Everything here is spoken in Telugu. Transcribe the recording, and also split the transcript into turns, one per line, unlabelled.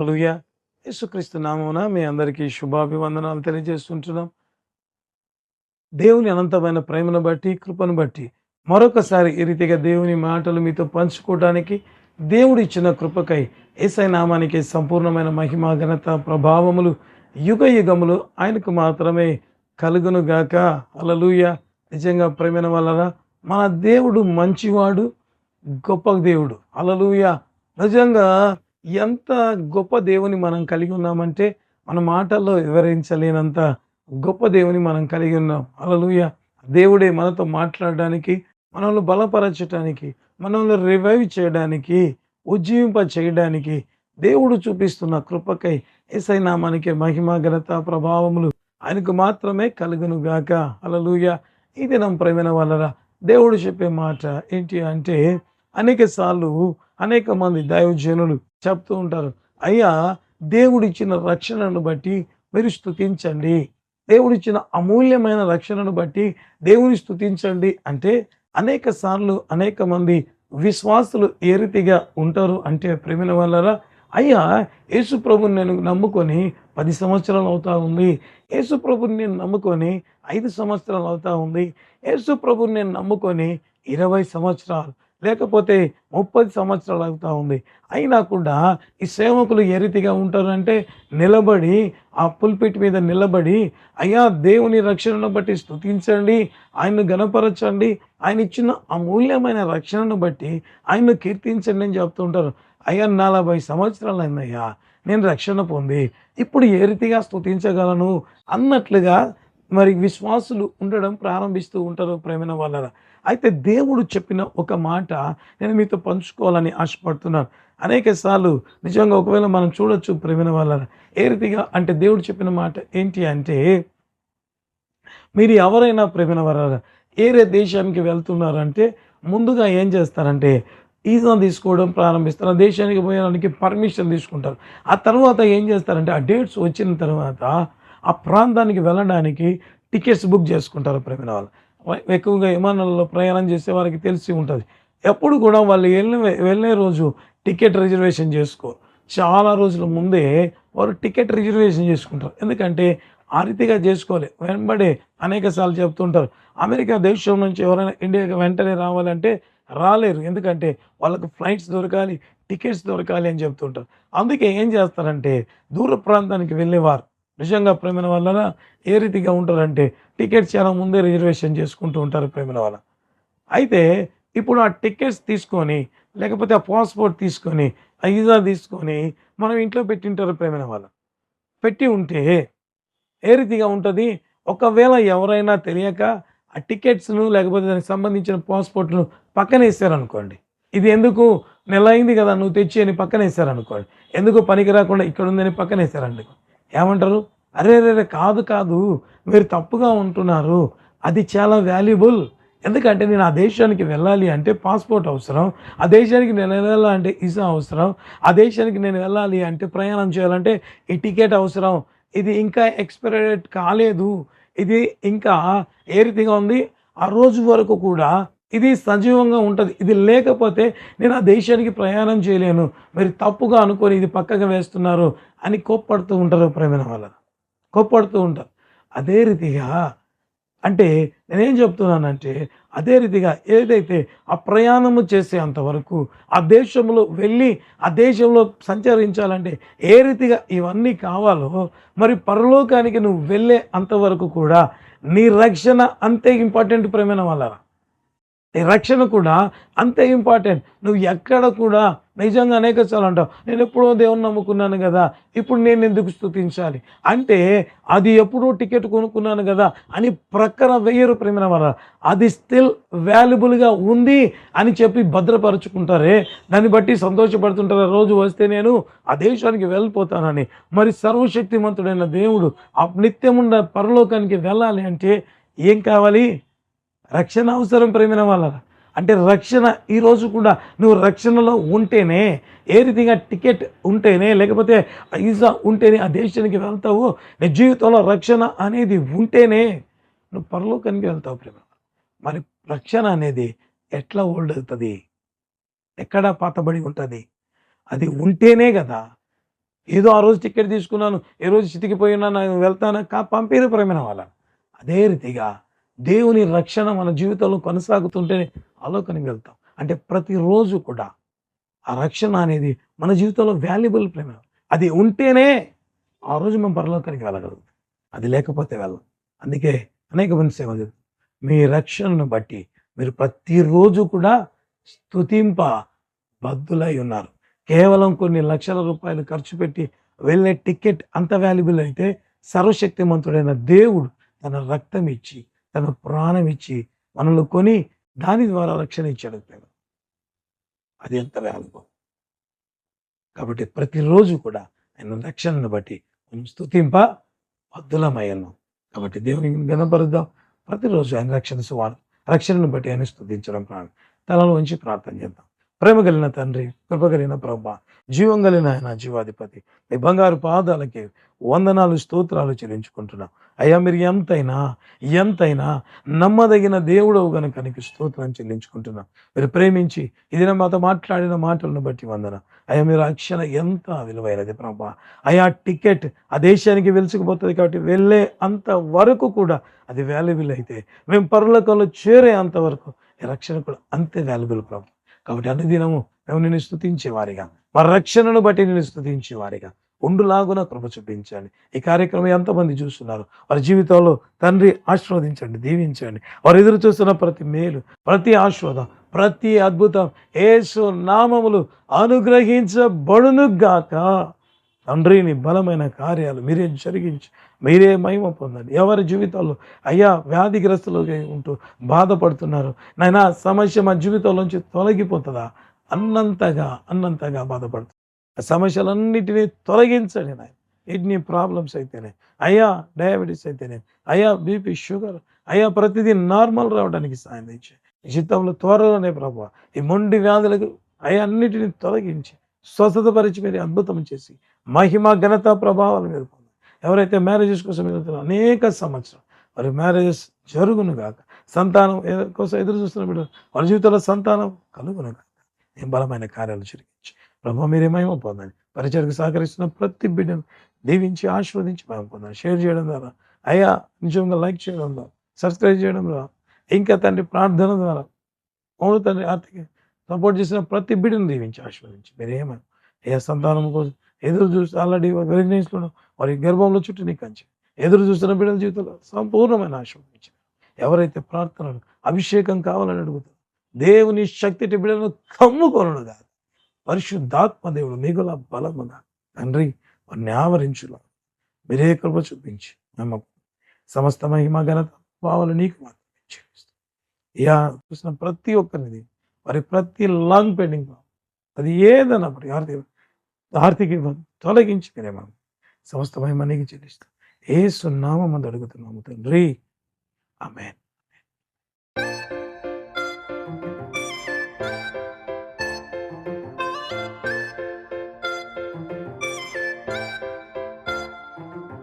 హల్లెలూయా. యేసుక్రీస్తు నామమున మీ అందరికీ శుభాభివందనాలు తెలియజేస్తుంటున్నాం. దేవుని అనంతమైన ప్రేమను బట్టి కృపను బట్టి మరొకసారి ఈ రీతిగా దేవుని మాటలు మీతో పంచుకోవడానికి దేవుడు ఇచ్చిన కృపకై ఏసై నామానికి సంపూర్ణమైన మహిమ ఘనత ప్రభావములు యుగ యుగములు ఆయనకు మాత్రమే కలుగును గాక. అలలుయ నిజంగా ప్రేమైన వలన మన దేవుడు మంచివాడు గొప్ప దేవుడు. అలలుయ నిజంగా ఎంత గొప్ప దేవుని మనం కలిగి ఉన్నామంటే మన మాటల్లో వివరించలేనంత గొప్ప దేవుని మనం కలిగి ఉన్నాం. అలలుయ దేవుడే మనతో మాట్లాడడానికి మనల్ని బలపరచడానికి మనల్ని రివైవ్ చేయడానికి ఉజ్జీవింప చేయడానికి దేవుడు చూపిస్తున్న కృపకై ఏసై నామానికి మహిమ ఘనత ప్రభావములు ఆయనకు మాత్రమే కలుగును గాక. అలలుయ ఈ దినం ప్రేమైన వాళ్ళరా దేవుడు చెప్పే మాట ఏంటి అంటే అనేక సార్లు అనేక మంది దైవజనులు చెప్తూ ఉంటారు అయ్యా దేవుడిచ్చిన రక్షణను బట్టి మీరు స్తుతించండి. దేవుడిచ్చిన అమూల్యమైన రక్షణను బట్టి దేవుని స్థుతించండి అంటే అనేక సార్లు అనేక మంది విశ్వాసులు ఏ రీతిగా ఉంటారు అంటే ప్రేమిన వాళ్ళరా అయ్యా యేసు ప్రభుని నేను నమ్ముకొని పది సంవత్సరాలు అవుతా ఉంది. యేసు ప్రభుని నేను నమ్ముకొని ఐదు సంవత్సరాలు అవుతా ఉంది. యేసు ప్రభుని నేను నమ్ముకొని ఇరవై సంవత్సరాలు లేకపోతే ముప్పై సంవత్సరాలు అవుతూ ఉంది. అయినా కూడా ఈ సేవకులు ఏ రీతిగా ఉంటారంటే నిలబడి ఆ పుల్పిట్ మీద నిలబడి అయ్యా దేవుని రక్షణను బట్టి స్తుతించండి ఆయన్ను గణపరచండి ఆయన ఇచ్చిన అమూల్యమైన రక్షణను బట్టి ఆయన్ను కీర్తించండి అని చెప్తుంటారు అయ్యా నలభై సంవత్సరాలు అయిందయ్యా నేను రక్షణ పొంది ఇప్పుడు ఏ రీతిగా స్తుతించగలను అన్నట్లుగా మరి విశ్వాసులు ఉండడం ప్రారంభిస్తూ ఉంటారు ప్రేమైన వాళ్ళ అయితే దేవుడు చెప్పిన ఒక మాట నేను మీతో పంచుకోవాలని ఆశపడుతున్నాను. అనేక సార్లు నిజంగా ఒకవేళ మనం చూడొచ్చు ప్రేమైన వాళ్ళరా ఏ రీతిగా అంటే దేవుడు చెప్పిన మాట ఏంటి అంటే మీరు ఎవరైనా ప్రేమైన వాళ్ళరా ఏరే దేశానికి వెళ్తున్నారంటే ముందుగా ఏం చేస్తారంటే ఈజా తీసుకోవడం ప్రారంభిస్తారు ఆ దేశానికి పోయడానికి పర్మిషన్ తీసుకుంటారు. ఆ తర్వాత ఏం చేస్తారంటే ఆ డేట్స్ వచ్చిన తర్వాత ఆ ప్రాంతానికి వెళ్ళడానికి టికెట్స్ బుక్ చేసుకుంటారు ప్రవీణ వాళ్ళు. ఎక్కువగా విమానాల్లో ప్రయాణం చేసే వారికి తెలిసి ఉంటుంది. ఎప్పుడు కూడా వాళ్ళు వెళ్ళిన వెళ్ళే రోజు టికెట్ రిజర్వేషన్ చేసుకో. చాలా రోజుల ముందే వారు టికెట్ రిజర్వేషన్ చేసుకుంటారు. ఎందుకంటే ఆ రీతిగా చేసుకోవాలి. వెంబడే అనేక సార్లు చెప్తుంటారు. అమెరికా దేశం నుంచి ఎవరైనా ఇండియాకి వెంటనే రావాలంటే రాలేరు. ఎందుకంటే వాళ్ళకి ఫ్లైట్స్ దొరకాలి టికెట్స్ దొరకాలి అని చెప్తుంటారు. అందుకే ఏం చేస్తారంటే దూర ప్రాంతానికి వెళ్ళేవారు. నిజంగా ప్రేమిన వల్ల ఏ రీతిగా ఉంటారంటే టికెట్స్ చాలా ముందే రిజర్వేషన్ చేసుకుంటూ ఉంటారు ప్రేమిన వల్ల అయితే ఇప్పుడు ఆ టికెట్స్ తీసుకొని లేకపోతే ఆ పాస్పోర్ట్ తీసుకొని ఆ వీసా తీసుకొని మనం ఇంట్లో పెట్టింటారు ప్రేమిన వాళ్ళ పెట్టి ఉంటే ఏ రీతిగా ఉంటుంది? ఒకవేళ ఎవరైనా తెలియక ఆ టికెట్స్ను లేకపోతే దానికి సంబంధించిన పాస్పోర్ట్ను పక్కన వేసారనుకోండి. ఇది ఎందుకు? నెల అయింది కదా నువ్వు తెచ్చి అని పక్కన వేసారనుకోండి. ఎందుకు పనికి రాకుండా ఇక్కడ ఉందని పక్కన వేసారండి? ఏమంటారు? అరే రే కాదు కాదు. మీరు తప్పుగా ఉంటున్నారు. అది చాలా వాల్యుబుల్ ఎందుకంటే నేను ఆ దేశానికి వెళ్ళాలి అంటే పాస్పోర్ట్ అవసరం. ఆ దేశానికి నేను వెళ్ళాలంటే వీసా అవసరం. ఆ దేశానికి నేను వెళ్ళాలి అంటే ప్రయాణం చేయాలంటే ఈ టికెట్ అవసరం. ఇది ఇంకా ఎక్స్పైరీ డేట్ కాలేదు. ఇది ఇంకా ఏ రీతిగా ఉంది? ఆ రోజు వరకు కూడా ఇది సజీవంగా ఉంటుంది. ఇది లేకపోతే నేను ఆ దేశానికి ప్రయాణం చేయలేను. మీరు తప్పుగా అనుకొని ఇది పక్కగా వేస్తున్నారు అని కోప్పడుతూ ఉంటారు ప్రేమిన వాళ్ళ కోప్పడుతూ ఉంటారు. అదే రీతిగా అంటే నేనేం చెప్తున్నానంటే అదే రీతిగా ఏదైతే ఆ ప్రయాణము చేసే అంతవరకు ఆ దేశంలో వెళ్ళి ఆ దేశంలో సంచరించాలంటే ఏ రీతిగా ఇవన్నీ కావాలో మరి పరలోకానికి నువ్వు వెళ్ళే అంతవరకు కూడా నీ రక్షణ అంతే ఇంపార్టెంట్ ప్రేమైన వాళ్ళరా. రక్షణ కూడా అంతే ఇంపార్టెంట్ నువ్వు ఎక్కడ కూడా నిజంగా అనేక సార్లు అంటావు నేను ఎప్పుడో దేవుని నమ్ముకున్నాను కదా ఇప్పుడు నేను ఎందుకు స్థుతించాలి అంటే అది ఎప్పుడో టికెట్ కొనుక్కున్నాను కదా అని ప్రక్కన వెయ్యరు ప్రేమిన వారు. అది స్టిల్ వాల్యుబుల్గా ఉంది అని చెప్పి భద్రపరుచుకుంటారే. దాన్ని బట్టి సంతోషపడుతుంటారు? రోజు వస్తే నేను ఆ దేశానికి వెళ్ళిపోతానని. మరి సర్వశక్తిమంతుడైన దేవుడు ఆ నిత్యముండ పరలోకానికి వెళ్ళాలి అంటే ఏం కావాలి? రక్షణ అవసరం ప్రేమిన వాళ్ళ అంటే రక్షణ ఈరోజు కూడా నువ్వు రక్షణలో ఉంటేనే ఏ రీతిగా టికెట్ ఉంటేనే లేకపోతే వీసా ఉంటేనే ఆ దేశానికి వెళ్తావు నీ జీవితంలో రక్షణ అనేది ఉంటేనే నువ్వు పరలోకానికి వెళ్తావు ప్రేమ మరి రక్షణ అనేది ఎట్లా ఓల్డ్ అవుతుంది? ఎక్కడ పాతబడి ఉంటుంది? అది ఉంటేనే కదా. ఏదో ఆ రోజు టికెట్ తీసుకున్నాను ఏ రోజు చితికిపోయినా నేను వెళ్తాను? కా పంపేది ప్రేమైన వాళ్ళ అదే రీతిగా దేవుని రక్షణ మన జీవితంలో కొనసాగుతుంటేనే ఆలోకనికి వెళ్తాం. అంటే ప్రతిరోజు కూడా ఆ రక్షణ అనేది మన జీవితంలో వాల్యుబుల్ ప్రేమ. అది ఉంటేనే ఆ రోజు మనం పరలోకానికి వెళ్ళగలుగుతాం. అది లేకపోతే వెళ్ళం. అందుకే అనేక మంది సేవ మీ రక్షణను బట్టి మీరు ప్రతిరోజు కూడా స్తుతింప బద్దులై ఉన్నారు. కేవలం కొన్ని లక్షల రూపాయలు ఖర్చు పెట్టి వెళ్ళే టికెట్ అంత వాల్యుబుల్ అయితే సర్వశక్తిమంతుడైన దేవుడు తన రక్తం ఇచ్చి తన ప్రాణం ఇచ్చి మనల్ని కొని దాని ద్వారా రక్షణ ఇచ్చాడు ప్రేమ అది ఎంత వాల్యుబుల్ కాబట్టి ప్రతిరోజు కూడా ఆయన రక్షణను బట్టి మనం స్తుతింప బద్దులమై కాబట్టి దేవునికి గణపరుద్దాం ప్రతిరోజు ఆయన రక్షణ సువార్ రక్షణను బట్టి ఆయన స్థుతించడం ప్రాణం. తలలో ఉంచి ప్రార్థన చేద్దాం. ప్రేమ కలిగిన తండ్రి కృప కలిగిన ప్రభా జీవం కలిగిన ఆయన జీవాధిపతి. మీ బంగారు పాదాలకి వందనాలు స్తోత్రాలు చెల్లించుకుంటున్నాం. అయ్యా మీరు ఎంతైనా ఎంతైనా నమ్మదగిన దేవుడవు గనుక నీకు స్తోత్రం చెల్లించుకుంటున్నాం. మీరు ప్రేమించి ఇది మాతో మాట్లాడిన మాటలను బట్టి వందన. అయ్యా మీరు రక్షణ ఎంత విలువైనది ప్రభా. అయ్యా టికెట్ ఆ దేశానికి వెలుచుకుపోతుంది కాబట్టి వెళ్ళే అంత వరకు కూడా అది వాల్యుబుల్ అయితే మేము పరులకంలో చేరే అంతవరకు ఈ రక్షణ కూడా అంతే వాల్యుబుల్ ప్రభు. కాబట్టి అన్ని దినము మేము నిన్ను స్థుతించేవారిగా మా రక్షణను బట్టి నిన్ను స్థుతించేవారిగా ఉండులాగున కృప చూపించండి. ఈ కార్యక్రమం ఎంతమంది చూస్తున్నారు. వారి జీవితంలో తండ్రి ఆశీర్వదించండి దీవించండి. వారు ఎదురు చూస్తున్న ప్రతి మేలు ప్రతి ఆశీర్వాదం ప్రతి అద్భుతం. ఏసు నామములు అనుగ్రహించబడును తండ్రిని తండ్రి నీ బలమైన కార్యాలు మీరే జరిగించి మీరే మహిమ పొందండి. ఎవరి జీవితాల్లో అయ్యా వ్యాధిగ్రస్తులుగా ఉంటూ బాధపడుతున్నారు నాయనా సమస్య మా జీవితంలోంచి తొలగిపోతుందా? అన్నంతగా అన్నంతగా బాధపడుతుంది ఆ సమస్యలన్నిటినీ తొలగించండి నాయన. కిడ్నీ ప్రాబ్లమ్స్ అయితేనే అయ్యా డయాబెటీస్ అయితేనే అయ్యా బీపీ షుగర్ అయ్యా ప్రతిదీ నార్మల్ రావడానికి సాయం తెచ్చి జీవితంలో త్వరలోనే ప్రభు ఈ మొండి వ్యాధులకు అయ్యా అన్నిటిని తొలగించి స్వస్థతపరిచి మీరు అద్భుతం చేసి మహిమ ఘనత ప్రభావాలు మీరు పొందండి. ఎవరైతే మ్యారేజెస్ కోసం ఎదుగుతున్నారో అనేక సంవత్సరం వారి మ్యారేజెస్ జరుగును గాక సంతానం కోసం ఎదురు చూస్తున్న బిడ్డ వారి జీవితంలో సంతానం కలుగును గాక. ఏం బలమైన కార్యాలు జరిగించి ప్రభు మీరేమేమో పొందండి. పరిచయకు సహకరిస్తున్న ప్రతి బిడ్డను దీవించి ఆశీర్వదించి మేము పొందాలి షేర్ చేయడం ద్వారా అయ్యా నిజంగా లైక్ చేయడం ద్వారా సబ్స్క్రైబ్ చేయడం ద్వారా ఇంకా తండ్రి ప్రార్థన ద్వారా అవును తండ్రి ఆర్థిక సపోర్ట్ చేసిన ప్రతి బిడ్డను దీవించి ఆశీర్వదించి. మీరేమని ఏ సంతానం కోసం ఎదురు చూసి ఆల్రెడీ వెరిగ్నేస్లో వారి గర్భంలో చుట్టూ నీకు కంచి ఎదురు చూస్తున్న బిడ్డల జీవితంలో సంపూర్ణమైన ఆశీర్వదించి. ఎవరైతే ప్రార్థనలు అభిషేకం కావాలని అడుగుతారు దేవుని శక్తి బిడ్డలను కమ్ముకొనడు కాదు. పరిశుద్ధాత్మ దేవుడు మిగుల బలముగా. తండ్రి వారిని ఆవరించులా. మీరే కృప చూపించి మేము సమస్త మహిమ ఘనత భావాలు నీకు మాత్రమే చెల్లిస్తాం చూసిన ప్రతి ఒక్కరిని మరి ప్రతి లాంగ్ పెండింగ్ ప్రాబ్లం అది ఏదన్నప్పుడు ఆర్థిక ఆర్థిక ఇబ్బంది తొలగించుకునే మనం సమస్త మహిమనికి చెల్లిస్తాం. ఏ సున్నామో అది అడుగుతున్నాము తండ్రి. ఆమెన్.